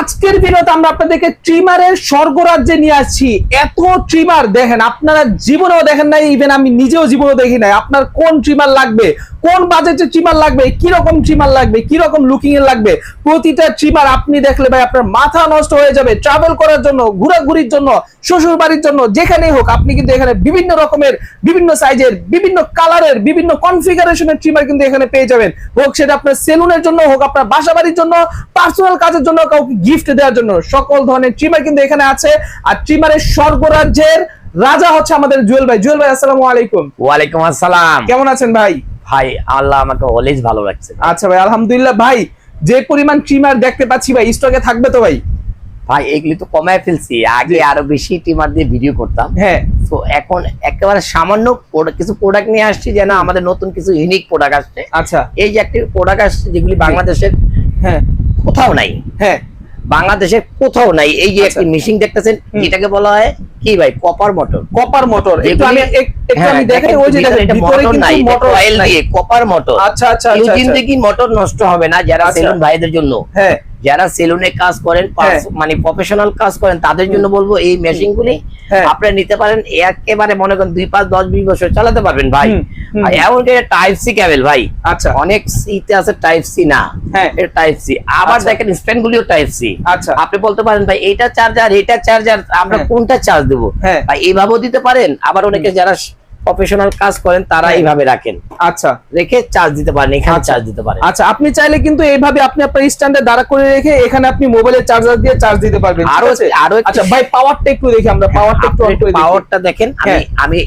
আজকের ভিডিওতে আমরা আপনাদেরকে ট্রিমারের স্বর্গরাজ্যে নিয়ে আসছি। এত ট্রিমার দেখেন, আপনারা জীবনেও দেখেন নাই ইভেন আমি নিজেও জীবনেও দেখি নাই। আপনার কোন ট্রিমার লাগবে? কোন বাজেটের ট্রিমার লাগবে? কি রকম ট্রিমার লাগবে? কি রকম লুকিং এর লাগবে? প্রতিটা ট্রিমার আপনি দেখলে ভাই আপনার মাথা নষ্ট হয়ে যাবে। ট্রাভেল করার জন্য, ঘোরাঘুরির জন্য শ্বশুর বাড়ির জন্য, যেখানেই হোক, আপনি কিন্তু এখানে বিভিন্ন রকমের, বিভিন্ন সাইজের বিভিন্ন কালারের বিভিন্ন কনফিগারেশনের ট্রিমার কিন্তু এখানে পেয়ে যাবেন। হোক সেটা আপনার সেলুনের জন্য হোক, আপনার বাসা বাড়ির জন্য পার্সোনাল কাজের জন্য কাউকে গিফট দেওয়ার জন্য। সকল ধরনের ট্রিমার কিন্তু এখানে আছে। আর ট্রিমারের স্বর্গরাজ্যের রাজা হচ্ছে আমাদের জুয়েল ভাই। জুয়েল ভাই আসসালামু আলাইকুম। ওয়ালাইকুম আসসালাম। কেমন আছেন ভাই? ভাই আল্লাহ আমাকে অলওয়েজ ভালো রাখছে। আচ্ছা ভাই আলহামদুলিল্লাহ। ভাই যে পরিমাণ ট্রিমার দেখতে পাচ্ছি ভাই স্টকে থাকবে তো ভাই? ভাই এগুলি তো কমায় ফেলছি। আগে আরও বেশি টিমার দিয়ে ভিডিও করতাম। হ্যাঁ। তো এখন একেবারে সামান্য কিছু প্রোডাক্ট নিয়ে আসছি যেন আমাদের নতুন কিছু ইউনিক প্রোডাক্ট আসছে। আচ্ছা। এই যে একটি প্রোডাক্ট আসছে যেগুলি বাংলাদেশের হ্যাঁ। কোথাও নাই। হ্যাঁ। বাংলাদেশের কোথাও নাই এই যে আচ্ছা। একটি মেশিন দেখতেছেন এটাকে বলা হয় কি ভাই কপার মোটর কপার মোটর একটু আমি একটু হ্যাঁ, আমি দেখাই ওই যে দেখেন এটা ভিতরে মোটর নাই কিন্তু মোটর অয়েল। দিয়ে কপার মোটর আচ্ছা আচ্ছা আচ্ছা আচ্ছা। মোটর নষ্ট হবে না যারা আচ্ছা। সেলুন ভাইদের জন্য হ্যাঁ যারা সেলুনে কাজ করেন মানে প্রফেশনাল কাজ করেন তাদের জন্য বলব এই মেশিন গুলি হ্যাঁ। আপনারা নিতে পারেন। একেবারে মনে করেন দুই পাঁচ দশ বিশ বছর চালাতে পারবেন ভাই। হুম। টাইপ সি ক্যাবেল ভাই? আচ্ছা। অনেক ইতে আছে টাইপ সি না। হ্যাঁ। এটা টাইপ সি আবার আচ্ছা। দেখেন স্ট্যান্ড গুলিও টাইপ সি আচ্ছা। আপনি বলতে পারেন ভাই এটা চার্জার এটা চার্জার আমরা হ্যাঁ। কোনটা চার্জ দেবো? হ্যাঁ। ভাই এইভাবেও দিতে পারেন। আবার অনেকে যারা প্রফেশনাল কাজ করেন তারা হ্যাঁ। এইভাবে রাখেন। আচ্ছা। রেখে চার্জ দিতে পারেন এখানে আচ্ছা। চার্জ দিতে পারেন। আচ্ছা আপনি চাইলে কিন্তু এইভাবে আপনি আপনার স্ট্যান্ডে দাঁড়া করে রেখে এখানে আপনি মোবাইলের চার্জার দিয়ে চার্জ দিতে পারবেন আরও? আরও আচ্ছা ভাই পাওয়ারটা একটু দেখি আমরা পাওয়ারটা একটু অন করে পাওয়ারটা দেখেন আমি হ্যাঁ। আমি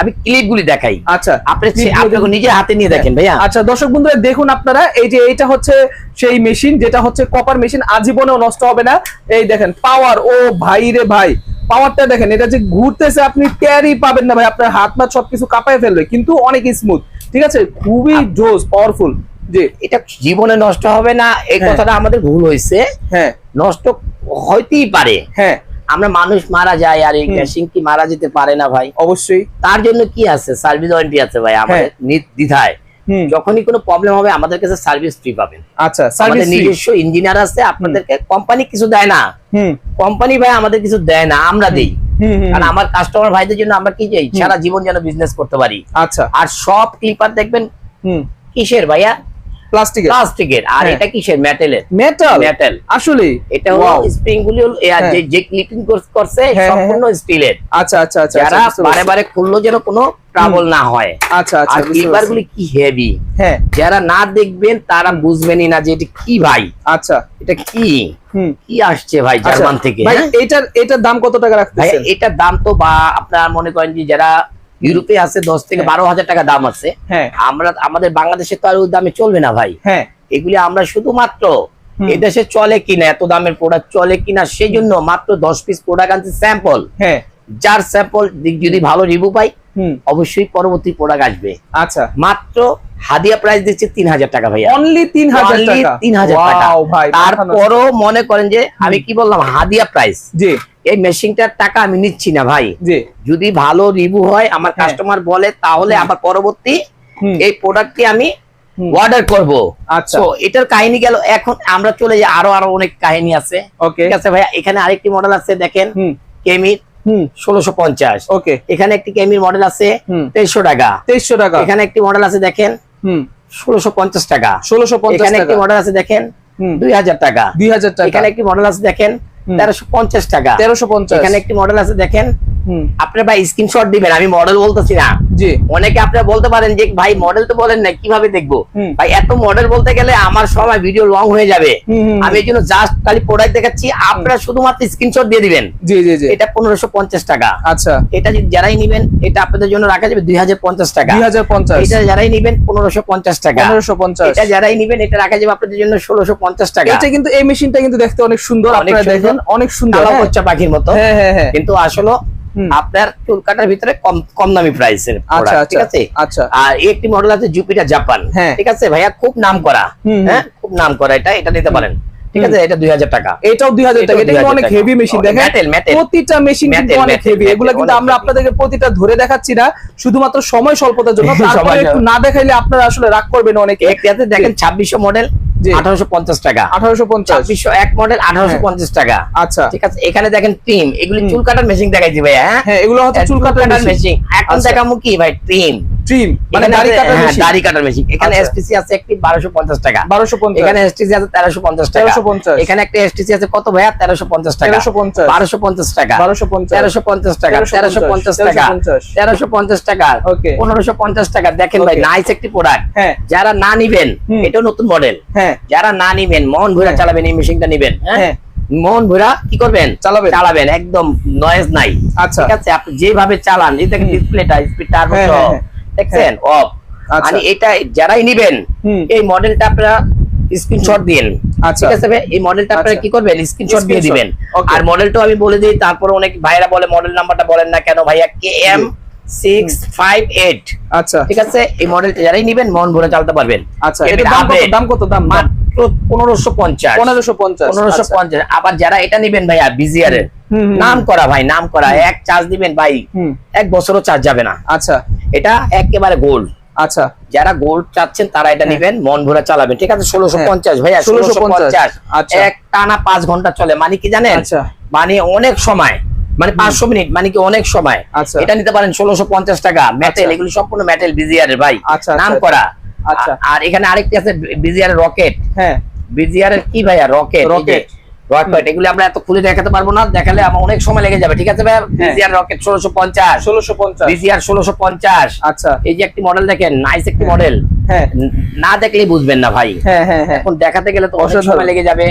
আমি ক্লিপ গুলি দেখাই। আচ্ছা আপনি clip আপনি নিজে হাতে নিয়ে দেখেন ভাইয়া। আচ্ছা দর্শক বন্ধুরা দেখুন আপনারা এই যে এইটা হচ্ছে সেই মেশিন যেটা হচ্ছে কপার মেশিন আজীবনেও নষ্ট হবে না। এই দেখেন পাওয়ার ও ভাই রে ভাই। পাওয়ারটা দেখেন এটা যে ঘুরতেছে আপনি ক্যারি পাবেন না ভাই আপনার হাত মাত সবকিছু কাঁপায় ফেলবে কিন্তু অনেক স্মুথ ঠিক আছে? খুবই জোস পাওয়ারফুল জি এটা জীবনে নষ্ট হবে না এই হ্যাঁ। কথাটা আমাদের ভুল হয়েছে। হ্যাঁ। নষ্ট হইতেই পারে। হ্যাঁ। আমরা মানুষ মারা যায় আর এই। মেশিন কি মারা যেতে পারে না ভাই? অবশ্যই। তার জন্য কি আছে? সার্ভিস ওয়ারেন্টি আছে ভাই আমাদের নিত দ্বিধায় হুম যখনই কোনো প্রবলেম হবে আমাদের কাছে সার্ভিস ফ্রি পাবেন। আচ্ছা আমাদের নিজস্ব ইঞ্জিনিয়ার আছে আপনাদেরকে কোম্পানি কিছু দেয় না। হুম। কোম্পানি ভাই আমাদের কিছু দেয় না আমরা দেই। কারণ আমার কাস্টমার ভাইদের জন্য আমরা কি চাই? সারা জীবন যেন বিজনেস করতে পারি। আচ্ছা। আর সব ক্লিপার দেখবেন হুম। কিসের ভাইয়া? প্লাস্টিকের। প্লাস্টিকের। আর হ্যাঁ। এটা কিসের? মেটালের মেটাল মেটাল আসলে এটা হলো স্প্রিং গুলি হলো হ্যাঁ। যে- যে ক্লিপিং করছে হ্যাঁ, সম্পূর্ণ স্টিলের আচ্ছা আচ্ছা আচ্ছা যারা আচ্ছা, বারে বারে খুললো যেন কোনো ট্রাবল না হয়। আচ্ছা আচ্ছা আর ক্লিপার গুলি কি হেভি হ্যাঁ। যারা না দেখবেন তারা বুঝবেনই না যে এটা কি ভাই। আচ্ছা। এটা কি? কি আসছে ভাই আচ্ছা, জার্মান থেকে ভাই? এটার এটার দাম কত টাকা রাখতেছেন? এটার দাম তো বা আপনার মনে করেন যে যারা ইউরোপে আছে দশ থেকে হ্যাঁ। বারো হাজার টাকা দাম আছে। হ্যাঁ। আমরা আমাদের বাংলাদেশে তো আর ওই দামে চলবে না ভাই। হ্যাঁ। এগুলি আমরা শুধুমাত্র এদেশে চলে কিনা এত দামের প্রোডাক্ট চলে কিনা সেই জন্য মাত্র দশ পিস প্রোডাক্ট আনছে স্যাম্পল হ্যাঁ। যার স্যাম্পল যদি ভালো রিভিউ পাই অবশ্যই পরবর্তী প্রোডাক্ট আসবে। আচ্ছা। মাত্র হাদিয়া প্রাইস দিচ্ছে তিন হাজার টাকা ভাইয়া। অনলি তিন হাজার টাকা? 3000 টাকা। ভাই তারপরও মনে করেন যে আমি কি বললাম? হাদিয়া প্রাইস জি। এই মেশিনটার টাকা আমি নিচ্ছি না ভাই। যদি ভালো রিভিউ হয় আমার হ্যাঁ। কাস্টমার বলে তাহলে আবার পরবর্তী এই প্রোডাক্টটি আমি অর্ডার করব। আচ্ছা। এটার কাহিনী গেল এখন আমরা চলে যাই আরও আরও অনেক কাহিনী আছে। ওকে ঠিক আছে ভাইয়া? এখানে আরেকটি মডেল আছে দেখেন। কেমির ষোলোশো পঞ্চাশ। ওকে। এখানে একটি কেমির মডেল আছে তেইশশো টাকা। তেইশশো টাকা। এখানে একটি মডেল আছে দেখেন। হুম। ষোলোশো পঞ্চাশ টাকা। ষোলোশো পঞ্চাশ এখানে একটি মডেল আছে দেখেন। হুম। দুই হাজার টাকা। দুই হাজার টাকা। এখানে একটি মডেল আছে দেখেন। তেরোশো পঞ্চাশ টাকা। তেরোশো পঞ্চাশ। এখানে একটি মডেল আছে দেখেন। আপনার ভাই স্ক্রিনশট দিবেন আমি মডেল বলতেছি না। জি। অনেকে আপনারা বলতে পারেন যে ভাই মডেল তো বলেন না কীভাবে দেখব? ভাই এত মডেল বলতে গেলে আমার সময় ভিডিও লং হয়ে যাবে। আমি এই জন্য জাস্ট খালি প্রোডাক্ট দেখাচ্ছি। আপনারা শুধুমাত্র স্ক্রিনশট দিয়ে দিবেন। জি জি জি। এটা পনেরোশো পঞ্চাশ টাকা। আচ্ছা। এটা যদি যারাই নিবেন এটা আপনাদের জন্য রাখা যাবে দুই হাজার পঞ্চাশ টাকা। দুই হাজার পঞ্চাশ। এটা যারাই নিবেন পনেরোশো পঞ্চাশ টাকা। পনেরোশো পঞ্চাশ। এটা যারাই নিবেন এটা রাখা যাবে আপনাদের জন্য ষোলোশো পঞ্চাশ টাকা। এটা কিন্তু এই মেশিনটা কিন্তু দেখতে অনেক সুন্দর আপনারা সুন্দর। দেখেন অনেক সুন্দর হ্যাঁ। পাখির মতো। হ্যাঁ হ্যাঁ কিন্তু আসলে আপনার চুল কাটার ভিতরে কম কম দামি প্রাইসের আচ্ছা ঠিক আচ্ছা। আছে? আচ্ছা। আর একটি মডেল আছে জুপিটার জাপান। ঠিক আছে? ভাইয়া খুব নাম করা। হ্যাঁ? খুব নাম করা এটা এটা নিতে পারেন ঠিক আছে? এটা দুই হাজার টাকা। এটাও দুই হাজার টাকা এটা অনেক হেভি মেশিন দেখেন। প্রতিটা মেশিন কিন্তু অনেক হেভি এগুলো কিন্তু আমরা আপনাদেরকে প্রতিটা ধরে দেখাচ্ছি না শুধুমাত্র সময় স্বল্পতার জন্য। সময় তারপরে একটু না দেখাইলে আপনারা আসলে রাগ করবেন অনেকে। দেখেন ছাব্বিশশো মডেল জি। আঠারোশো পঞ্চাশ টাকা। আঠারোশো পঞ্চাশ। এক মডেল আঠারোশো পঞ্চাশ টাকা। আচ্ছা। ঠিক আছে এখানে দেখেন ট্রিম এগুলি চুল কাটার মেশিন দেখাইছি ভাই হ্যাঁ? হ্যাঁ এগুলো হচ্ছে চুল কাটার মেশিন মেশিন এখন আচ্ছা। দেখামু কি ভাই ট্রিম ট্রিম মানে দাড়ি কাটার হ্যাঁ, মেশিন দাড়ি কাটার মেশিন এখানে আচ্ছা। এসটিসি আছে একটি টাকা। এখানে এসটিসি আছে টাকা। 1350 এখানে একটা এসটিসি আছে কত ভাইয়া? টাকা। টাকা। টাকা। তেরোশো পঞ্চাশ। টাকা। 1350 টাকা। Okay. পনেরোশো পঞ্চাশ টাকা। দেখেন ভাই নাইস একটি প্রোডাক্ট হ্যাঁ। যারা না নিবেন। এটাও নতুন মডেল হ্যাঁ। যারা না নিবেন মন ভরা হ্যাঁ। চালাবেন এই মেশিনটা নিবেন হ্যাঁ। হ্যাঁ। মন ভরা কি করবেন? চালাবেন। চালাবেন। একদম নয়েজ নাই। আচ্ছা। ঠিক আছে? আপনি যেভাবে চালান এই দেখেন। ডিসপ্লেটা স্পিড টার্বো হ্যাঁ, হ্যাঁ, হ্যাঁ। দেখছেন? অফ। আচ্ছা। মানে এটা যারাই নিবেন এই মডেলটা আপনারা স্ক্রিনশট দিন। আচ্ছা। ঠিক আছে এই মডেলটা আপনারা আচ্ছা। কি করবেন? স্ক্রিনশট দিয়ে দিবেন। আর মডেলটা আমি বলে দিই তারপর অনেক ভাইরা বলে মডেল নাম্বারটা বলেন না কেন ভাইয়া? K M six five eight আচ্ছা। ঠিক আছে? এই মডেলটা যারাই নিবেন মন ভরে চালাতে পারবেন। আচ্ছা। দাম কত? দাম কত? দাম। মাত্র পনেরোশো পঞ্চাশ। পনেরোশো পঞ্চাশ পনেরোশো পঞ্চাশ। আবার যারা এটা নিবেন ভাইয়া বিজিআর এর আচ্ছা। নাম করা ভাই নাম করা এক চার্জ দিবেন ভাই এক বছরও চার্জ যাবে না। আচ্ছা। এটা একেবারে গোল্ড। আচ্ছা। যারা গোল্ড চাচ্ছেন তারা এটা হ্যাঁ। নিবেন মন ভরে চালাবেন ঠিক আছে? ষোলোশো পঞ্চাশ ভাইয়া ষোলোশো পঞ্চাশ। আচ্ছা। এক টানা পাঁচ ঘণ্টা চলে। মানে কি জানেন? আচ্ছা। মানে অনেক সময়। মানে পাঁচশো মিনিট মানে কি অনেক সময়। আচ্ছা। এটা নিতে পারেন ষোলোশো পঞ্চাশ টাকা। মেটেল আচ্ছা। এগুলি সম্পূর্ণ মেটেল বিজিআর এর ভাই। আচ্ছা, নাম আচ্ছা। করা আচ্ছা। আর এখানে আরেকটি আছে বিজিআর রকেট হ্যাঁ। বিজিআর কি ভাইয়া? রকেট। রকেট এগুলি আমরা এত খুলে দেখাতে পারব না দেখালে আমার অনেক সময় লেগে যাবে ঠিক আছে ভাইয়া? হ্যাঁ। বিজিআর রকেট ষোলোশো পঞ্চাশ। ষোলোশো পঞ্চাশ। বিজিআর ষোলোশো পঞ্চাশ। আচ্ছা। এই যে একটি মডেল দেখেন নাইস একটি মডেল হ্যাঁ। না দেখলেই বুঝবেন না ভাই। হ্যাঁ হ্যাঁ হ্যাঁ। এখন দেখাতে গেলে তো অনেক সময় লেগে যাবে।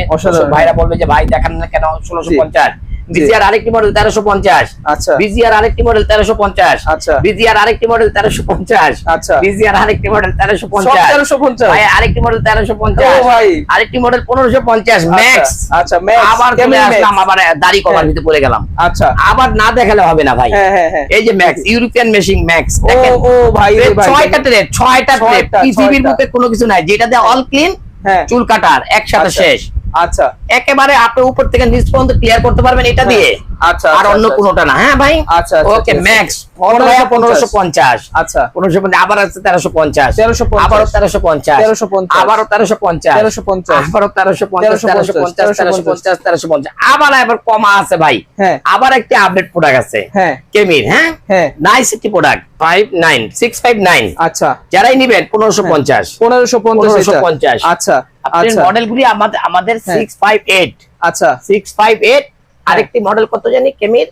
ভাইরা বলবে যে ভাই দেখান না কেন ষোলোশো জি। পঞ্চাশ? জি। বিজিআর আরেকটি মডেল তেরোশো পঞ্চাশ। আচ্ছা। বিজিআর আরেকটি মডেল তেরোশো পঞ্চাশ। আচ্ছা। বিজিআর আরেকটি মডেল তেরোশো পঞ্চাশ। আচ্ছা। বিজিআর আরেকটি মডেল তেরোশো পঞ্চাশ। তেরোশো পঞ্চাশ। ভাই আরেকটি মডেল তেরোশো পঞ্চাশ। ভাই। আরেকটি মডেল পনেরোশো পঞ্চাশ। ম্যাক্স আচ্ছা, আচ্ছা ম্যাক্স আবার চলে আসলাম আবার দাড়ি কভার হ্যাঁ। ভিতরে পড়ে গেলাম। আচ্ছা। আবার না দেখালে হবে না ভাই। হ্যাঁ হ্যাঁ এই যে ম্যাক্স ইউরোপিয়ান মেশিন ম্যাক্স ও ভাই ছয়টা ট্রেড ছয়টা ট্রেড পৃথিবীর। বুকে কোনো কিছু নাই। যেটা দিয়ে অল ক্লিন হ্যাঁ। চুল কাটার একসাথে আচ্ছা। শেষ। আচ্ছা একেবারে আপনি উপর থেকে নিচ পর্যন্ত ক্লিয়ার করতে পারবেন এটা দিয়ে? আচ্ছা আর আচ্ছা, অন্য আচ্ছা, কোনোটা না হ্যাঁ ভাই? আচ্ছা আচ্ছা, ওকে ম্যাক্স 1550 পনেরোশো পঞ্চাশ। আচ্ছা। পনেরোশো পঞ্চাশ আবার আছে তেরোশো পঞ্চাশ। 1350 আবারও তেরোশো পঞ্চাশ। 1350 আবারও তেরোশো পঞ্চাশ। 1350 আবারও তেরোশো পঞ্চাশ তেরোশো পঞ্চাশ তেরোশো পঞ্চাশ তেরোশো আবার কমা আছে ভাই। হ্যাঁ। আবার একটি আপডেট প্রোডাক্ট আছে। হ্যাঁ। কেমির হ্যাঁ? হ্যাঁ। নাইস একটি product five nine six five nine আচ্ছা। যারাই নিবেন পনেরোশো হ্যাঁ। পঞ্চাশ। পনেরোশো পঞ্চাশ পনেরোশো পঞ্চাশ। আচ্ছা আপনার আচ্ছা। মডেল গুলি আমাদের আমাদের হ্যাঁ। সিক্স ফাইভ এইট আচ্ছা। সিক্স ফাইভ এইট আরেকটি মডেল কত জানি কেমির?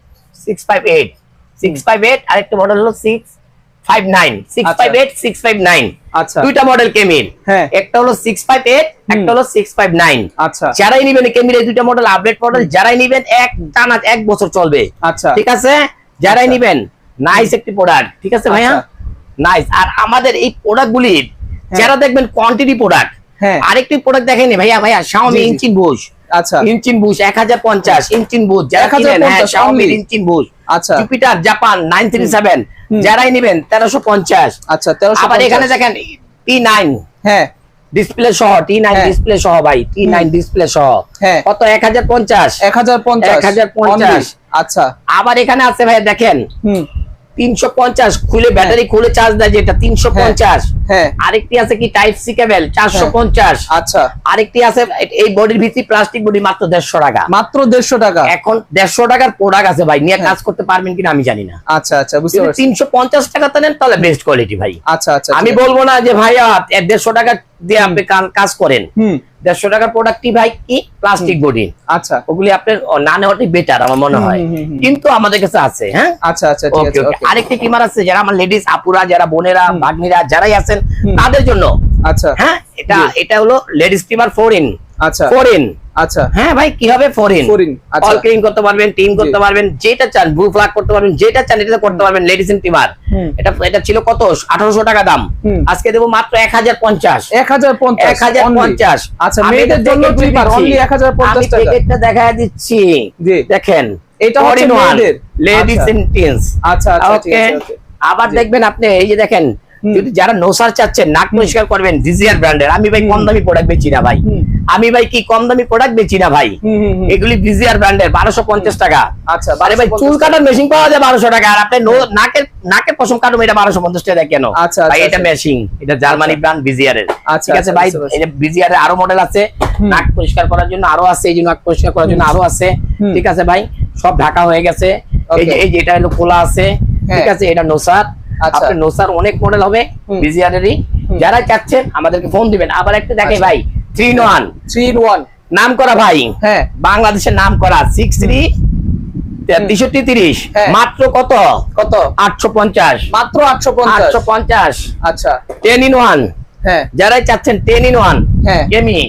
Six five eight six five eight আরেকটি মডেল হলো সিক্স ফাইভ নাইন সিক্স আচ্ছা। Five eight six five nine আচ্ছা। দুইটা মডেল কেমির। হ্যাঁ। একটা হলো সিক্স ফাইভ এইট একটা হলো সিক্স ফাইভ নাইন আচ্ছা। যারাই নিবেন কেমির এই দুইটা মডেল আপডেট মডেল যারাই নিবেন এক টানা এক বছর চলবে। আচ্ছা। ঠিক আছে? যারাই। নিবেন নাইস একটি প্রোডাক্ট ঠিক আছে ভাইয়া। নাইস আর আমাদের এই প্রোডাক্ট গুলির যারা দেখবেন কোয়ান্টিটি প্রোডাক্ট আরেকটি প্রোডাক্ট দেখেনি ভাইয়া? ভাইয়া শাওমি। ইঞ্চিন বুশ আচ্ছা। ইঞ্চিন বুশ এক হাজার পঞ্চাশ ইঞ্চিন বুশ যারা কিনেন হ্যাঁ শাওমি ইঞ্চিন বুশ আচ্ছা। Jupiter Japan nine three seven হুম। যারাই নিবেন আচ্ছা তেরোশো আবার এখানে দেখেন টি নাইন হ্যাঁ। ডিসপ্লে সহ টি নাইন। ডিসপ্লে সহ ভাই টি নাইন ডিসপ্লে সহ। হ্যাঁ। কত? এক হাজার পঞ্চাশ। এক হাজার পঞ্চাশ। 1050? আচ্ছা। আবার এখানে আছে ভাই দেখেন। তিনশো পঞ্চাশ খুলে ব্যাটারি খুলে চার্জ দেয় যেটা তিনশো পঞ্চাশ। হ্যাঁ আরেকটি আছে কি টাইপ সি কেবল চারশো পঞ্চাশ। আচ্ছা। আরেকটি আছে এই বডির ভিত্তি প্লাস্টিক বডি মাত্র দেড়শো টাকা। মাত্র দেড়শো টাকা? এখন দেড়শো টাকার প্রোডাক্ট আছে ভাই নিয়ে হ্যাঁ। কাজ করতে পারবেন কিনা আমি জানি না। আচ্ছা আচ্ছা বুঝতে পারছি। তিনশো পঞ্চাশ টাকাতে নেন তাহলে বেস্ট কোয়ালিটি ভাই। আচ্ছা আচ্ছা আমি বলব না যে ভাইয়া দেড়শো টাকা দিয়ে আপনি কাজ করেন। হুম। দেড়শো টাকার প্রোডাক্টটি ভাই কি প্লাস্টিক বডি আচ্ছা। ওগুলি আপনার না নেওয়াটাই বেটার আমার মনে হয়। কিন্তু আমাদের কাছে আছে হ্যাঁ? আচ্ছা আচ্ছা আরেকটি কিমার আছে যারা আমার লেডিস আপুরা যারা বোনেরা ভাগ্নিরা যারাই আছেন তাদের জন্য আচ্ছা। হ্যাঁ? এটা এটা হলো লেডিস কিমার ফোর ইন আচ্ছা। ফোর ইন আচ্ছা। হ্যাঁ ভাই কি হবে ফোর ইন Four in, আচ্ছা। অল ক্লিন করতে পারবেন টিম করতে পারবেন যেটা চান ব্লু ফ্ল্যাগ করতে পারবেন যেটা চান এটা করতে পারবেন লেডিস ইন টিমার এটা এটা ছিল কত? আঠারোশো টাকা দাম। আজকে দেবো মাত্র এক হাজার পঞ্চাশ। এক হাজার পঞ্চাশ এক হাজার only? পঞ্চাশ আচ্ছা আমি মেয়েদের জন্য দিচ্ছি। অনলি এক হাজার পঞ্চাশ আমি টাকা। প্যাকেটটা দেখা দিচ্ছি। জি। দেখেন এটা হচ্ছে মেয়েদের। লেডিস আচ্ছা। ইন টিনস আচ্ছা আচ্ছা ওকে। আবার দেখবেন আপনি এই যে দেখেন যদি যারা নোসার চাচ্ছেন নাক পরিষ্কার করবেন জিজিআর ব্র্যান্ডের আমি ভাই কম। দামি প্রোডাক্ট বেচি না ভাই। আমি ভাই কি কম দামি প্রোডাক্ট বেচি না ভাই। এগুলি বিজিআর ব্র্যান্ডের বারোশো পঞ্চাশ টাকা। আচ্ছা, আরে ভাই চুল কাটার মেশিন পাওয়া যায় বারোশো টাকা আর আপনি নাকের নাকের পশম কাটুন এটা বারোশো পঞ্চাশ টাকা কেন? আচ্ছা, ভাই আচ্ছা, এটা আচ্ছা। মেশিন এটা জার্মানি ব্র্যান্ড বিজিআর এর। আচ্ছা, ঠিক আছে আচ্ছা, ভাই এটা বিজিআর এর আরও মডেল আছে। নাক পরিষ্কার করার জন্য আরও আছে এই যে নাক পরিষ্কার করার জন্য আরও আছে। ঠিক আছে ভাই সব ঢাকা হয়ে গেছে। এই যে. এই যে এটা হলো খোলা আছে। হ্যাঁ। ঠিক আছে এটা নোসার আচ্ছা। নোসার অনেক মডেল হবে। বিজিআর এরই। যারা চাচ্ছেন আমাদেরকে ফোন দিবেন। আবার একটা দেখে আচ্ছা। ভাই three in one three in one. নাম করা ভাই। হ্যাঁ। বাংলাদেশের নাম করা সিক্স থ্রি তেত্রিশটি তিরিশ। হ্যাঁ। মাত্র কত? কত? আটশো পঞ্চাশ। মাত্র আটশো আটশো পঞ্চাশ। আচ্ছা। টেন ইন ওয়ান হ্যাঁ। যারাই চাচ্ছেন টেন ইন ওয়ান হ্যাঁ। এমি।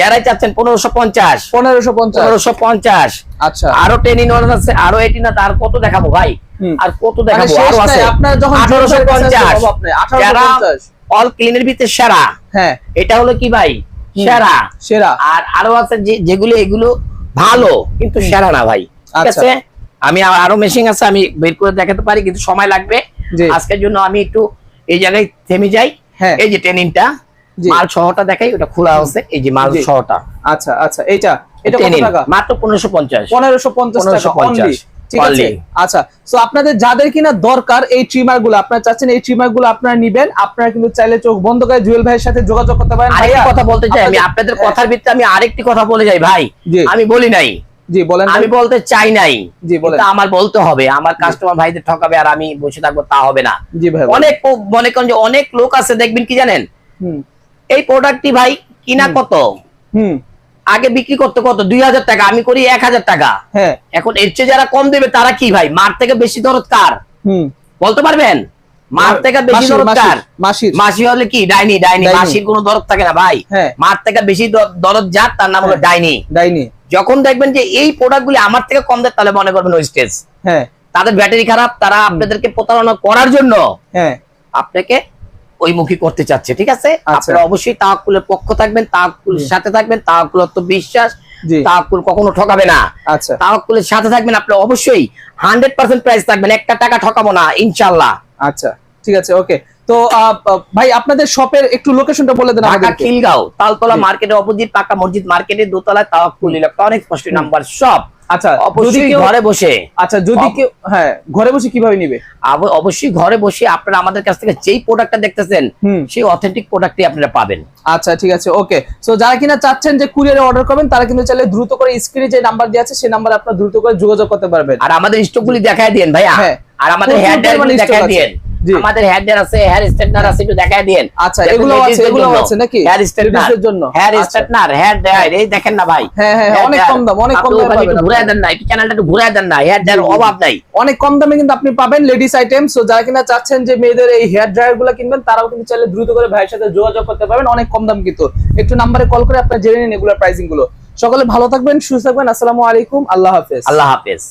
যারাই চাচ্ছেন পনেরোশো পঞ্চাশ। পনেরোশো পঞ্চাশ। পনেরোশো পঞ্চাশ। আচ্ছা। আরও টেন ইন ওয়ান আছে আরও এইটিন আছে আর কত দেখাবো ভাই? আর কত মানে দেখাবো আরও আছে। আঠারোশো পঞ্চাশ। কাছে আসবে আপনি, 1850 যারা অল ক্লিনের ভিতরে সেরা। হ্যাঁ। এটা হলো কি ভাই। সেরা। সেরা। আর আরও আছে যেগুলো এগুলো ভালো কিন্তু সেরা না ভাই। ঠিক আচ্ছা। আছে? আমি আরও মেশিন আছে আমি বের করে দেখাতে পারি কিন্তু সময় লাগবে। আজকের জন্য আমি একটু এই জায়গায় থেমে যাই। হ্যাঁ। এই যে টেনিনটা জি। মাল সহটা দেখাই ওটা খোলা আছে এই যে মাল। সহটা। আচ্ছা আচ্ছা এইটা এটা কত টাকা? মাত্র পনেরোশো পঞ্চাশ। পনেরোশো পঞ্চাশ টাকা 1550 only। ঠিক আছে? আচ্ছা আপনাদের যাদের কিনা দরকার এই ট্রিমারগুলো আপনারা চাচ্ছেন এই ট্রিমারগুলো আপনারা নিবেন আপনারা কিন্তু চাইলে চোখ বন্ধ করে জুয়েল ভাইয়ের সাথে যোগাযোগ করতে পারেন। ভাইয়া, কথা বলতে চাই আমি আপনাদের- কথার ভিত্তিতে আমি আরেকটি কথা বলে যাই ভাই। আমি বলি নাই। জি বলেন আমি বলতে চাই নাই। জি, বলেন। আমার বলতে হবে আমার কাস্টমার ভাইদের ঠকাবে আর আমি বসে থাকব তা হবে না। জি ভাই অনেক মনে করেন যে অনেক লোক আছে দেখবেন কি জানেন? হুম। এই প্রোডাক্টটি ভাই কিনা কত? হুম। আগে বিক্রি করতে কত? দুই হাজার টাকা আমি করি এক হাজার টাকা। হ্যাঁ। এখন এর চেয়ে যারা কম দেবে তারা কি ভাই? মার থেকে বেশি দরদ কার? বলতে পারবেন? মার থেকে বেশি দরদ কার? মাসি হলে কি? ডাইনি ডাইনি। মাসির কোনো দরদ থাকে না ভাই। হ্যাঁ। মার থেকে বেশি দরদ যার তার নাম হলো হ্যাঁ। ডাইনি। ডাইনি। যখন দেখবেন যে এই প্রোডাক্ট গুলি আমার থেকে কম দেয় তাহলে মনে করবেন ওয়েস্টেজ হ্যাঁ। তাদের ব্যাটারি খারাপ তারা আপনাদেরকে প্রতারণা করার জন্য হ্যাঁ। আপনাকে ওই মুখী করতে চাচ্ছে ঠিক আছে? আচ্ছা। আপনারা অবশ্যই তাওয়াক্কুলের পক্ষ থাকবেন তাওয়াক্কুলের সাথে থাকবেন তাওয়াক্কুল তো বিশ্বাস। তাওয়াক্কুল কখনো ঠকাবে না। আচ্ছা। তাওয়াক্কুলের সাথে থাকবেন আপনি অবশ্যই হান্ড্রেড পার্সেন্ট প্রাইস থাকবেন একটা টাকা ঠকাবো না ইনশাল্লাহ। আচ্ছা ঠিক আছে ওকে। তো ভাই আপনাদের শপের একটু লোকেশনটা বলে দেন ঢাকা খিলগাঁও তালতলা। মার্কেটের অপোজিট পাকা মসজিদ মার্কেটের দোতলায় তাওয়াক্কুল ইলেকট্রনিক্স স্পষ্ট নাম্বার সব। আচ্ছা যদি ঘরে বসে। আচ্ছা যদি কেউ হ্যাঁ ঘরে বসে কীভাবে নিবে? অবশ্যই ঘরে বসে আপনারা আমাদের কাছ থেকে যেই প্রোডাক্টটা দেখতেছেন সেই অথেন্টিক প্রোডাক্টই আপনারা পাবেন। আচ্ছা ঠিক আছে ওকে। সো যারা কিনা চাচ্ছেন যে কুরিয়ারে অর্ডার করবেন তারা কিন্তু চাইলে দ্রুত করে স্ক্রিনে যে নাম্বার দেওয়া আছে সেই নাম্বারে আপনারা দ্রুত করে যোগাযোগ করতে পারবেন। আর আমাদের স্টক গুলি দেখায় দিন ভাইয়া। হ্যাঁ। আর আমাদের হেয়ার ড্রায়ার দেখায়। দিন। আমাদের হেয়ার আছে হেয়ার স্ট্রেটনার আছে একটু দেখায় দিন আচ্ছা, এগুলোও আছে, এগুলোও আছে নাকি? হেয়ার স্ট্রেটনার জন্য? হেয়ার। স্ট্রেটনার হেয়ার ড্রায়ার এই দেখেন না ভাই। হ্যাঁ, হ্যাঁ, অনেক কম দাম, অনেক কম দামে একটু ঘুরায় দেন না একটু চ্যানেলটা একটু ঘুরায় দেন না হেয়ার ড্রায়ার অভাব নাই। অনেক কম দামে কিন্তু আপনি পাবেন লেডিস আইটেম সো যারা কিনা চাচ্ছেন যে মেয়েদের এই হেয়ার ড্রায়ারগুলো কিনবেন তারাও কিন্তু চাইলে দ্রুত করে ভাইয়ের সাথে যোগাযোগ করতে পারবেন অনেক কম দাম কিন্তু। একটু নাম্বারে কল করে আপনারা জেনে নিন এগুলোর প্রাইসিংগুলো। সকলে ভালো থাকবেন সুস্থ থাকবেন আসসালামু আলাইকুম আল্লাহ হাফেজ। আল্লাহ হাফেজ।